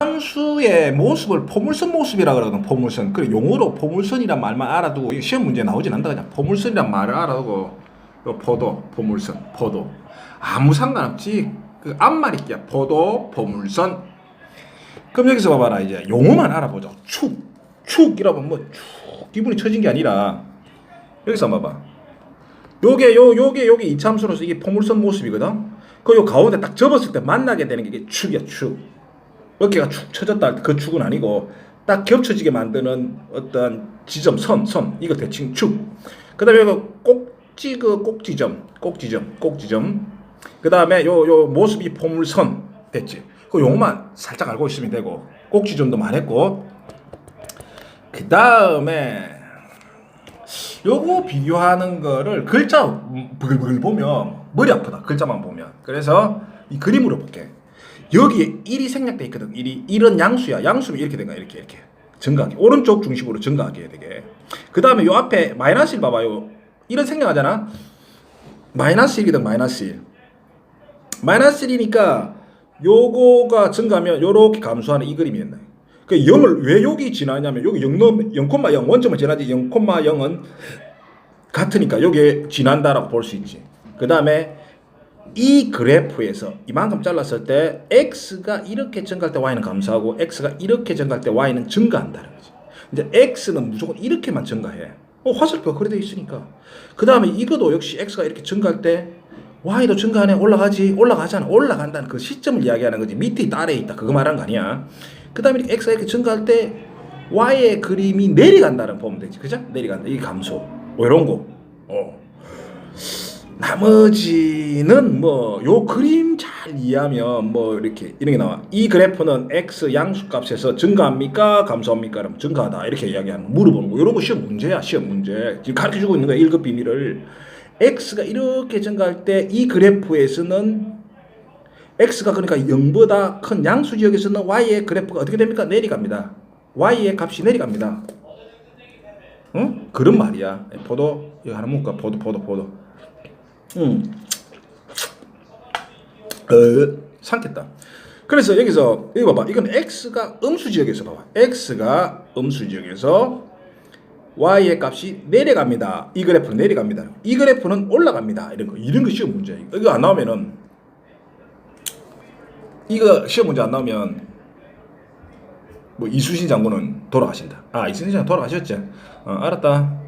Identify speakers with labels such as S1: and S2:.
S1: 향수의 모습을 포물선 모습이라 그러거든 포물선. 그래 용어로 포물선이란 말만 알아두고 시험 문제 나오진 않다 그냥. 포물선이란 말을 알아두고 요 포도 포물선 포도. 아무 상관없지. 그 앞말이야. 포도 포물선. 그럼 여기서 봐봐라 이제. 용어만 알아보자 축 축이라고 뭐축 기분이 처진 게 아니라. 여기서 봐봐. 요게 요 요게 요게 이참수로서 이게 포물선 모습이거든. 그 요 가운데 딱 접었을 때 만나게 되는 게 이게 축이야 축 어깨가 축 처졌다. 그 축은 아니고 딱 겹쳐지게 만드는 어떤 지점 선 선 이거 대칭 축. 그다음에 그 꼭지 그 꼭지점 꼭지점 꼭지점. 그다음에 요 요 모습이 포물선 됐지. 그 용어만 살짝 알고 있으면 되고 꼭지점도 말했고. 그다음에 요거 비교하는 거를 글자 버글버글 보면 머리 아프다. 글자만 보면. 그래서 이 그림으로 볼게 여기에 1이 생략돼 있거든. 1이 1은 양수야. 양수면 이렇게 된 거야. 이렇게 이렇게. 증가하게 오른쪽 중심으로 증가하게 해야 되게. 그 다음에 요 앞에 마이너스 1 봐봐요. 1은 생략하잖아. 마이너스 1이든 마이너스 1 마이너스 1이니까 요거가 증가하면 요렇게 감소하는 이 그림이었네. 그 0을 왜 여기 지나냐면 여기 0, 0,0 원점을 지나지 0,0은 같으니까 여기에 지난다라고 볼 수 있지. 그 다음에 이 그래프에서 이만큼 잘랐을 때 x가 이렇게 증가할 때 y는 감소하고 x가 이렇게 증가할 때 y는 증가한다는 거지. 이제 x는 무조건 이렇게만 증가해. 어, 화살표가 그래 돼 있으니까. 그 다음에 이것도 역시 x가 이렇게 증가할 때 y도 증가하네. 올라가지. 올라가잖아. 올라간다는 그 시점을 이야기하는 거지. 밑에 아래에 있다. 그거 말하는 거 아니야. 그 다음에 x가 이렇게 증가할 때 y의 그림이 내려간다는 보면 되지. 그죠? 내려간다. 이게 감소. 뭐 이런 거. 어. 나머지는 뭐 요 그림 잘 이해하면 뭐 이렇게 이런 게 나와 이 그래프는 x 양수값에서 증가합니까 감소합니까 그럼 증가하다 이렇게 이야기하는 거 물어보는 거 이런 거 시험 문제야 시험 문제 지금 가르쳐 주고 있는 거야 1급 비밀을 x가 이렇게 증가할 때 이 그래프에서는 x가 그러니까 0보다 큰 양수 지역에서는 y의 그래프가 어떻게 됩니까? 내려갑니다. y의 값이 내려갑니다. 응? 그런 말이야. 포도 이거 하나 먹을까? 포도 포도 포도. 응. 어, 삼켰다. 그래서 여기서 여기 봐봐. 이건 x가 음수 지역에서 봐봐. x가 음수 지역에서 y의 값이 내려갑니다. 이 그래프는 내려갑니다. 이 그래프는 올라갑니다. 이런 거 이런 거 시험 문제. 이거 안 나오면은 이거 시험 문제 안 나오면 뭐 이수신 장군은 돌아가신다. 아 이수신 장군 돌아가셨지? 어, 알았다.